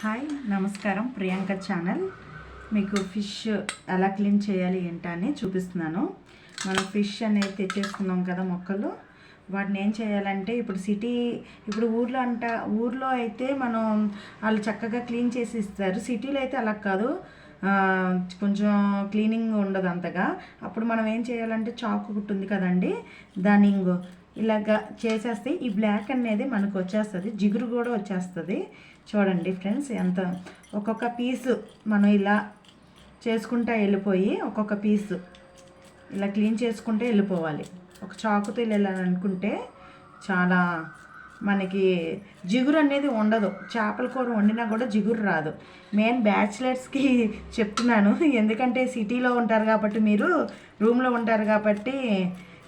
Hi నమస్కారం. Priyanka channel. మీకు fish ఎలా క్లీన్ చేయాలి ఏంటని చూపిస్తున్నాను. మనం ఫిష్ అనేది తెచ్చేసుకున్నాం కదా మొక్కలు. వాటిని ఏం చేయాలంటే ఇప్పుడు సిటీ ఇప్పుడు ఊర్లో అంట ఊర్లో అయితే మనం వాళ్ళు చక్కగా క్లీన్ చేసి ఇస్తారు. సిటీలో అయితే అలా కాదు. కొంచెం క్లీనింగ్ ఉండదు అంతగా. అప్పుడు మనం ఏం చేయాలంటే చాకు కుట్టు ఉంది కదండి దాని ఇలాగా చేసేస్తే ఈ బ్లాక్ అనేది మనకు వచ్చేస్తుంది. జిగురు కూడా వచ్చేస్తుంది. చూడండి ఫ్రెండ్స్ ఎంత ఒక్కొక్క పీసు మనం ఇలా చేసుకుంటా వెళ్ళిపోయి ఒక్కొక్క పీసు ఇలా క్లీన్ చేసుకుంటే వెళ్ళిపోవాలి. ఒక చాకుతో వెళ్ళాలనుకుంటే చాలా మనకి జిగురు అనేది ఉండదు. చేపల కూర వండినా కూడా జిగురు రాదు. మెయిన్ బ్యాచిలర్స్కి చెప్తున్నాను. ఎందుకంటే సిటీలో ఉంటారు కాబట్టి మీరు రూమ్లో ఉంటారు కాబట్టి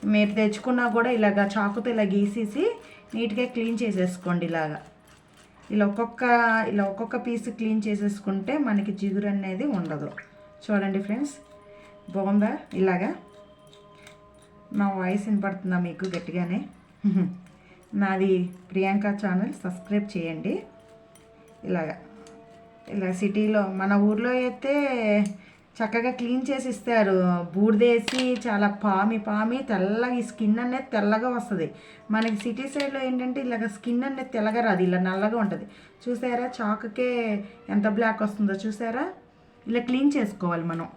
మీరు తెచ్చుకున్నా కూడా ఇలాగ చాకుతో ఇలా గీసేసి నీట్గా క్లీన్ చేసేసుకోండి ఇలాగా. ఇలా ఒక్కొక్క ఇలా ఒక్కొక్క పీస్ క్లీన్ చేసేసుకుంటే మనకి జిగురు అనేది ఉండదు. చూడండి ఫ్రెండ్స్ బాగుందా ఇలాగా. నా వాయిస్ వినపడుతుందా మీకు గట్టిగానే? నాది ప్రియాంక ఛానల్ సబ్స్క్రైబ్ చేయండి. ఇలాగా. ఇలా సిటీలో మన ఊర్లో అయితే చక్కగా క్లీన్ చేసి ఇస్తారు బూడిదేసి చాలా పామి పామి తెల్లగా ఈ స్కిన్ అనేది తెల్లగా వస్తుంది. మనకి సిటీ సైడ్లో ఏంటంటే ఇలాగ స్కిన్ అనేది తెల్లగా రాదు ఇలా నల్లగా ఉంటుంది. చూసారా? చాకుకే ఎంత బ్లాక్ వస్తుందో చూసారా? ఇలా క్లీన్ చేసుకోవాలి మనం.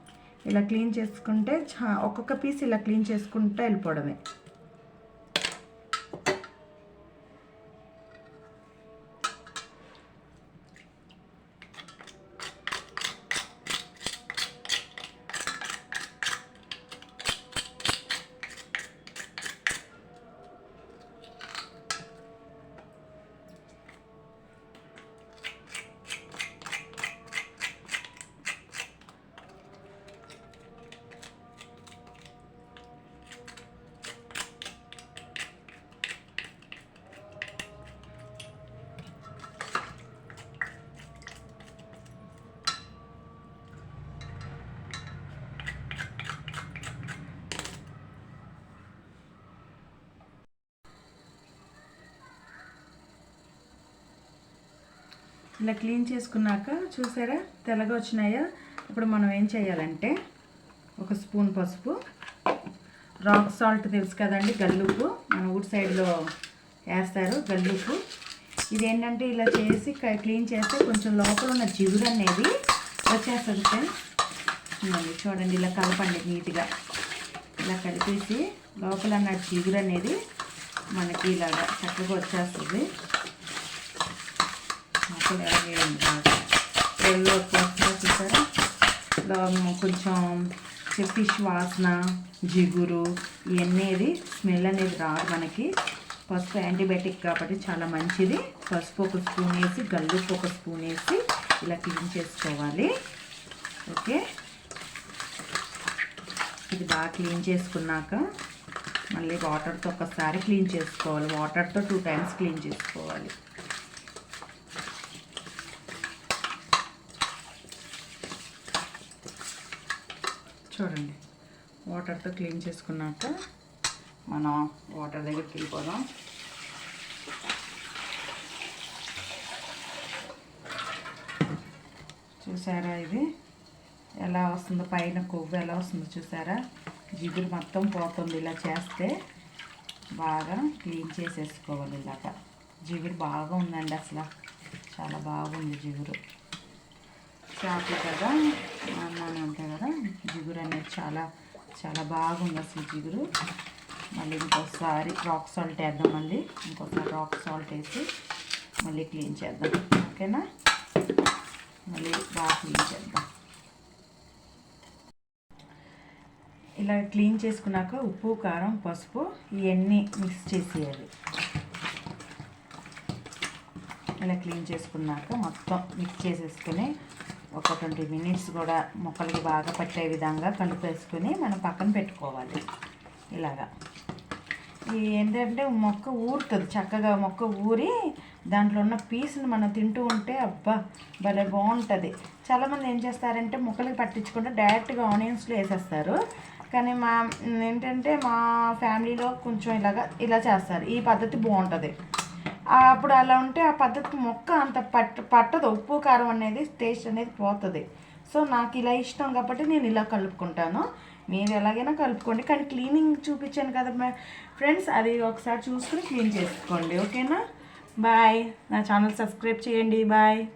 ఇలా క్లీన్ చేసుకుంటే చా ఒక్కొక్క పీస్ ఇలా క్లీన్ చేసుకుంటూ వెళ్ళిపోవడమే. ఇలా క్లీన్ చేసుకున్నాక చూసారా? తెల్లగా వచ్చినాయా? ఇప్పుడు మనం ఏం చేయాలంటే ఒక స్పూన్ పసుపు రాక్ సాల్ట్ తెలుసు కదండి గల్లుప్పు. మన ఊరి సైడ్లో వేస్తారు గల్లుప్పు. ఇది ఏంటంటే ఇలా చేసి క్లీన్ చేస్తే కొంచెం లోపల ఉన్న జిగురు అనేది వచ్చేస్తుంది ఫ్రెండ్స్. చూడండి ఇలా కలపండి నీట్గా. ఇలా కలిపేసి లోపల ఉన్న జిగురు అనేది మనకి ఇలాగా చక్కగా వచ్చేస్తుంది. వేసుకుని ఎలాగేయండి బాగా ఎల్లో వస్తుందో చూసారా? కొంచెం ఫిష్ వాసన జిగురు ఇవన్నీ స్మెల్ అనేది రాదు మనకి. పసుపు యాంటీబయాటిక్ కాబట్టి చాలా మంచిది. పసుపు ఒక స్పూన్ వేసి గల్లుపు ఒక స్పూన్ వేసి ఇలా క్లీన్ చేసుకోవాలి. ఓకే? ఇది బాగా క్లీన్ చేసుకున్నాక మళ్ళీ వాటర్తో ఒకసారి క్లీన్ చేసుకోవాలి. వాటర్తో టూ టైమ్స్ క్లీన్ చేసుకోవాలి. చూడండి. వాటర్తో క్లీన్ చేసుకున్నాక మనం వాటర్ దగ్గరికి వెళ్ళిపోదాం. చూసారా ఇది? ఎలా వస్తుందో పైన కొవ్వు ఎలా వస్తుందో చూసారా? జిగురు మొత్తం పోతుంది ఇలా చేస్తే బాగా క్లీన్ చేసేసుకోవాలి ఇలాగా. జిగురు బాగా ఉందండి అసలు. చాలా బాగుంది జిగురు. చేపలు కదా? అన్నాను అంతే కదా? జిగురు అనేది చాలా చాలా బాగుంది అసలు జిగురు. మళ్ళీ ఇంకోసారి రాక్ సాల్ట్ వేద్దాం మళ్ళీ ఇంకోసారి రాక్ సాల్ట్ వేసి మళ్ళీ క్లీన్ చేద్దాం. ఓకేనా? మళ్ళీ బాగా క్లీన్ చేద్దాం. ఇలా క్లీన్ చేసుకున్నాక ఉప్పు కారం పసుపు ఇవన్నీ మిక్స్ చేసేయాలి. ఇలా క్లీన్ చేసుకున్నాక మొత్తం మిక్స్ చేసేసుకుని ఒక ట్వంటీ మినిట్స్ కూడా మొక్కలకి బాగా పట్టే విధంగా కలిపేసుకుని మనం పక్కన పెట్టుకోవాలి. ఇలాగా. ఏంటంటే మొక్క ఊరుతుంది. చక్కగా మొక్క ఊరి దాంట్లో ఉన్న పీస్ని మనం తింటూ ఉంటే అబ్బా భలే బాగుంటుంది. చాలామంది ఏం చేస్తారంటే మొక్కలకి పట్టించకుండా డైరెక్ట్గా ఆనియన్స్లో వేసేస్తారు. కానీ మా ఏంటంటే మా ఫ్యామిలీలో కొంచెం ఇలాగా ఇలా చేస్తారు. ఈ పద్ధతి బాగుంటుంది. అప్పుడు అలా ఉంటే ఆ పద్ధతికి మొక్క అంత పట్ట పట్టదు. ఉప్పు కారం అనేది టేస్ట్ అనేది పోతుంది. సో నాకు ఇలా ఇష్టం కాబట్టి నేను ఇలా కలుపుకుంటాను. మీరు ఎలాగైనా కలుపుకోండి. కానీ క్లీనింగ్ చూపించాను కదా ఫ్రెండ్స్ అది ఒకసారి చూసుకుని క్లీన్ చేసుకోండి. ఓకేనా? బాయ్. నా ఛానల్ సబ్స్క్రైబ్ చేయండి. బాయ్.